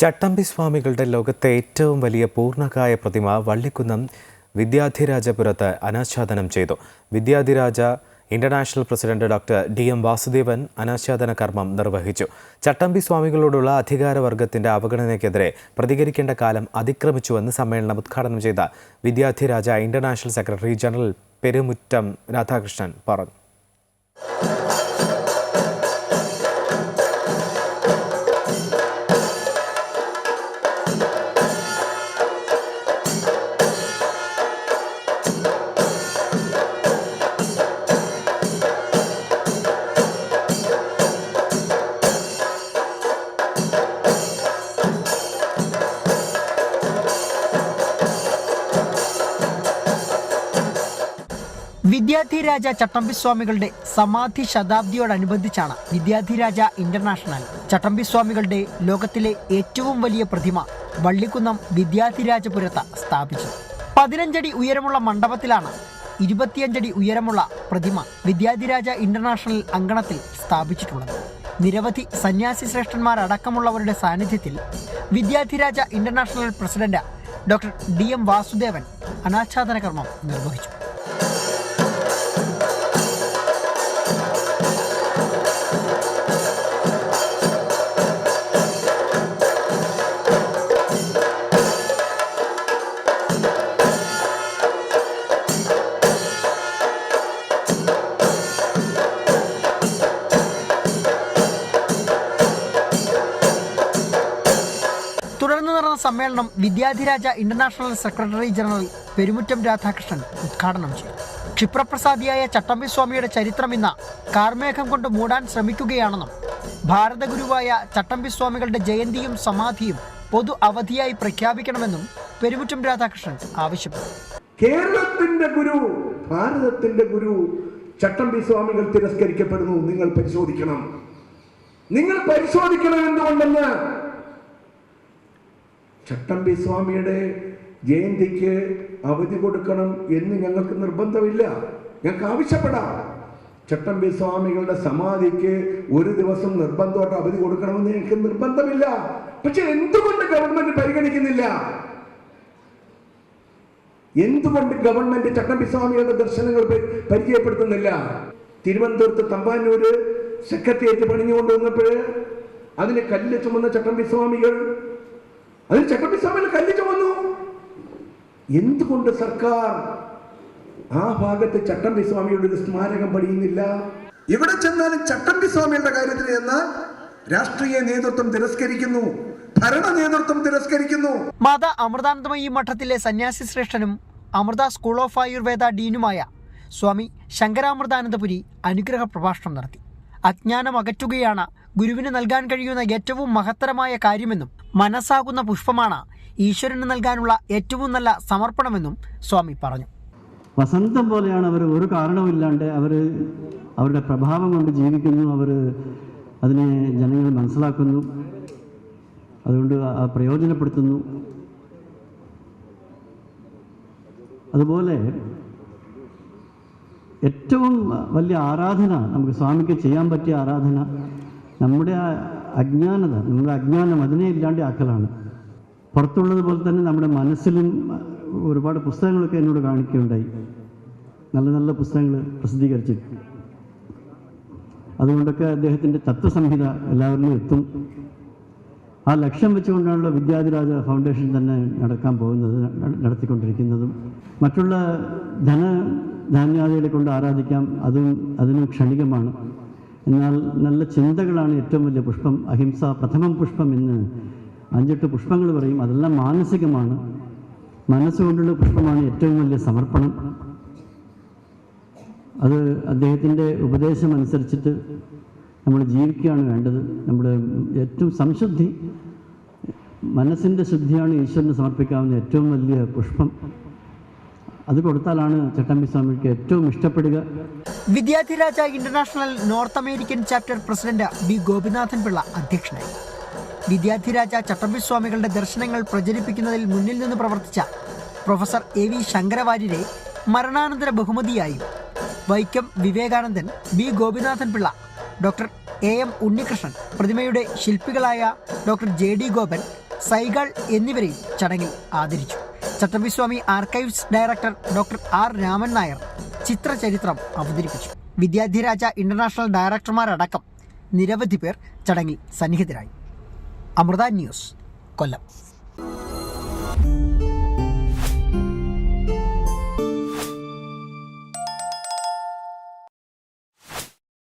ചട്ടമ്പി സ്വാമികളുടെ ലോകത്തെ ഏറ്റവും വലിയ പൂർണകായ പ്രതിമ വള്ളിക്കുന്നം വിദ്യാധിരാജപുരത്ത് അനാച്ഛാദനം ചെയ്തു. Vidyadhiraja international president doctor D M Vasudevan അനാച്ഛാദന കർമ്മം നിർവഹിച്ചു. ചട്ടമ്പി സ്വാമികളോടുള്ള അധികാരവർഗത്തിന്റെ അവഗണനയ്ക്കെതിരെ പ്രതികരിക്കേണ്ട കാലം അതിക്രമിച്ചുവെന്ന് സമ്മേളനം ഉദ്ഘാടനം ചെയ്ത Vidyadhiraja international secretary general Perumuttam Radhakrishnan പറഞ്ഞു. വിദ്യാധിരാജ ചട്ടമ്പിസ്വാമികളുടെ സമാധി ശതാബ്ദിയോടനുബന്ധിച്ചാണ് വിദ്യാധിരാജ ഇന്റർനാഷണൽ. ചട്ടമ്പിസ്വാമികളുടെ ലോകത്തിലെ ഏറ്റവും വലിയ പ്രതിമ വള്ളിക്കുന്നം വിദ്യാധിരാജപുരത്ത് സ്ഥാപിച്ചത്. പതിനഞ്ചടി ഉയരമുള്ള മണ്ഡപത്തിലാണ് ഇരുപത്തിയഞ്ചടി ഉയരമുള്ള പ്രതിമ വിദ്യാധിരാജ ഇന്റർനാഷണൽ അങ്കണത്തിൽ സ്ഥാപിച്ചിട്ടുള്ളത്. നിരവധി സന്യാസി ശ്രേഷ്ഠന്മാരടക്കമുള്ളവരുടെ സാന്നിധ്യത്തിൽ Vidyadhiraja international president doctor D M Vasudevan അനാച്ഛാദന കർമ്മം നിർവഹിച്ചു. സമ്മേളനം Vidyadhiraja international secretary general Perumuttam Radhakrishnan ഉദ്ഘാടനം ചെയ്തു. ക്ഷിപ്രപ്രസാദിയായ ചട്ടമ്പി സ്വാമിയുടെ ചരിത്രം ഇന്ന് കാർമേഘം കൊണ്ട് മൂടാൻ ശ്രമിക്കുകയാണെന്നും ഭാരതഗുരുവായ ചട്ടമ്പി സ്വാമികളുടെ ജയന്തിയും സമാധിയും പൊതു അവധിയായി പ്രഖ്യാപിക്കണമെന്നും പെരുമുറ്റം രാധാകൃഷ്ണൻ ആവശ്യപ്പെട്ടു. കേരളത്തിന്റെ ഗുരു ഭാരതത്തിന്റെ ഗുരു ചട്ടമ്പി സ്വാമികൾ തിരസ്കരിക്കപ്പെടുന്നു. നിങ്ങൾ പരിശോധിക്കണം. നിങ്ങൾ പരിശോധിക്കണം എന്തുകൊണ്ടെന്ന് ചട്ടമ്പി സ്വാമിയുടെ ജയന്തിക്ക് അവധി കൊടുക്കണം എന്ന് ഞങ്ങൾക്ക് നിർബന്ധമില്ല. ഞങ്ങൾക്ക് ആവശ്യപ്പെടാം. ചട്ടമ്പി സ്വാമികളുടെ സമാധിക്ക് ഒരു ദിവസം നിർബന്ധമായിട്ട് അവധി കൊടുക്കണമെന്ന് ഞങ്ങൾക്ക് നിർബന്ധമില്ല. പക്ഷെ എന്തുകൊണ്ട് ഗവൺമെന്റ് പരിഗണിക്കുന്നില്ല? എന്തുകൊണ്ട് ഗവൺമെന്റ് ചട്ടമ്പി സ്വാമികളുടെ ദർശനങ്ങൾ പരിചയപ്പെടുത്തുന്നില്ല? തിരുവനന്തപുരത്ത് തമ്പാനൂര് സെക്രട്ടേറിയറ്റ് പണിഞ്ഞുകൊണ്ട് വന്നപ്പോൾ അതിന് കല്ല് ചുമന്ന ചട്ടമ്പി സ്വാമികൾ അതിന് ചട്ടമ്പി സ്വാമികൾ കല്ലിച്ചു വന്നു എന്തുകൊണ്ട് സർക്കാർ ആ ഭാഗത്ത് ചട്ടമ്പി സ്വാമിയുടെ ഒരു സ്മാരകം പണിയുന്നില്ല? ഇവിടെ ചെന്നാലും ചട്ടമ്പി സ്വാമിയുടെ കാര്യത്തിൽ ചെന്നാൽ രാഷ്ട്രീയ നേതൃത്വം തിരസ്കരിക്കുന്നു ഭരണ നേതൃത്വം തിരസ്കരിക്കുന്നു. മാതാ അമൃതാനന്ദമയി മഠത്തിലെ സന്യാസി ശ്രേഷ്ഠനും അമൃത സ്കൂൾ ഓഫ് ആയുർവേദ ഡീനുമായ സ്വാമി ശങ്കരാമൃതാനന്ദപുരി അനുഗ്രഹ പ്രഭാഷണം നടത്തി. അജ്ഞാനം അകറ്റുകയാണ് ഗുരുവിന് നൽകാൻ കഴിയുന്ന ഏറ്റവും മഹത്തരമായ കാര്യമെന്നും മനസ്സാകുന്ന പുഷ്പമാണ് ഈശ്വരന് നൽകാനുള്ള ഏറ്റവും നല്ല സമർപ്പണമെന്നും സ്വാമി പറഞ്ഞു. വസന്തം പോലെയാണ് അവർ ഒരു കാരണവുമില്ലാണ്ട് അവർ അവരുടെ പ്രഭാവം കൊണ്ട് ജീവിക്കുന്നു. അവർ അതിനെ ജനങ്ങൾ മനസ്സിലാക്കുന്നു. അതുകൊണ്ട് പ്രയോജനപ്പെടുത്തുന്നു. അതുപോലെ ഏറ്റവും വലിയ ആരാധന നമുക്ക് സ്വാമിക്ക് ചെയ്യാൻ പറ്റിയ ആരാധന നമ്മുടെ ആ അജ്ഞാനത നമ്മുടെ അജ്ഞാനം അതിനെ ഇല്ലാണ്ട് ആക്കലാണ്. പുറത്തുള്ളത് പോലെ തന്നെ നമ്മുടെ മനസ്സിലും ഒരുപാട് പുസ്തകങ്ങളൊക്കെ എന്നോട് കാണിക്കുകയുണ്ടായി. നല്ല നല്ല പുസ്തകങ്ങൾ പ്രസിദ്ധീകരിച്ചിട്ട് അതുകൊണ്ടൊക്കെ അദ്ദേഹത്തിന്റെ തത്വസംഹിത എല്ലാവരിലും എത്തും. ആ ലക്ഷ്യം വെച്ചുകൊണ്ടാണല്ലോ വിദ്യാധിരാജ ഫൗണ്ടേഷൻ തന്നെ നടക്കാൻ പോകുന്നത് നടത്തിക്കൊണ്ടിരിക്കുന്നതും. മറ്റുള്ള ധന ധാന്യാദികളെ കൊണ്ട് ആരാധിക്കാം അതും അതിനും ക്ഷണികമാണ്. എന്നാൽ നല്ല ചിന്തകളാണ് ഏറ്റവും വലിയ പുഷ്പം. അഹിംസ പ്രഥമം പുഷ്പം എന്ന് അഞ്ചെട്ട് പുഷ്പങ്ങൾ പറയും. അതെല്ലാം മാനസികമാണ്. മനസ്സുകൊണ്ടുള്ള പുഷ്പമാണ് ഏറ്റവും വലിയ സമർപ്പണം. അത് അദ്ദേഹത്തിന്റെ ഉപദേശം അനുസരിച്ചിട്ട് നമ്മൾ ജീവിക്കുകയാണ് വേണ്ടത്. നമ്മുടെ ഏറ്റവും സംശുദ്ധി മനസ്സിന്റെ ശുദ്ധിയാണ് ഈശ്വരന് സമർപ്പിക്കാവുന്ന ഏറ്റവും വലിയ പുഷ്പം. അത് കൊടുത്താലാണ് ചട്ടമ്പി സ്വാമിക്ക് ഏറ്റവും ഇഷ്ടപ്പെടുക. Vidyadhiraja international north American chapter president B Gopinathan Pillai അധ്യക്ഷനായി. വിദ്യാധിരാജ ചട്ടമ്പിസ്വാമികളുടെ ദർശനങ്ങൾ പ്രചരിപ്പിക്കുന്നതിൽ മുന്നിൽ നിന്ന് പ്രവർത്തിച്ച പ്രൊഫസർ എ വി ശങ്കരവാര്യരെ മരണാനന്തര ബഹുമതിയായും Vaikom Vivekanandan B Gopinathan Pillai doctor A M Unnikrishnan പ്രതിമയുടെ ശില്പികളായ doctor J D Gopan Saigal എന്നിവരെയും ചടങ്ങിൽ ആദരിച്ചു. Chattampi Swami archives director doctor R Raman Nair ചിത്രചരിത്രം അവതരിപ്പിച്ചു. വിദ്യാധിരാജ ഇന്റർനാഷണൽ ഡയറക്ടർമാരടക്കം നിരവധി പേർ ചടങ്ങിൽ സന്നിഹിതരായി. അമൃത ന്യൂസ് കൊല്ലം.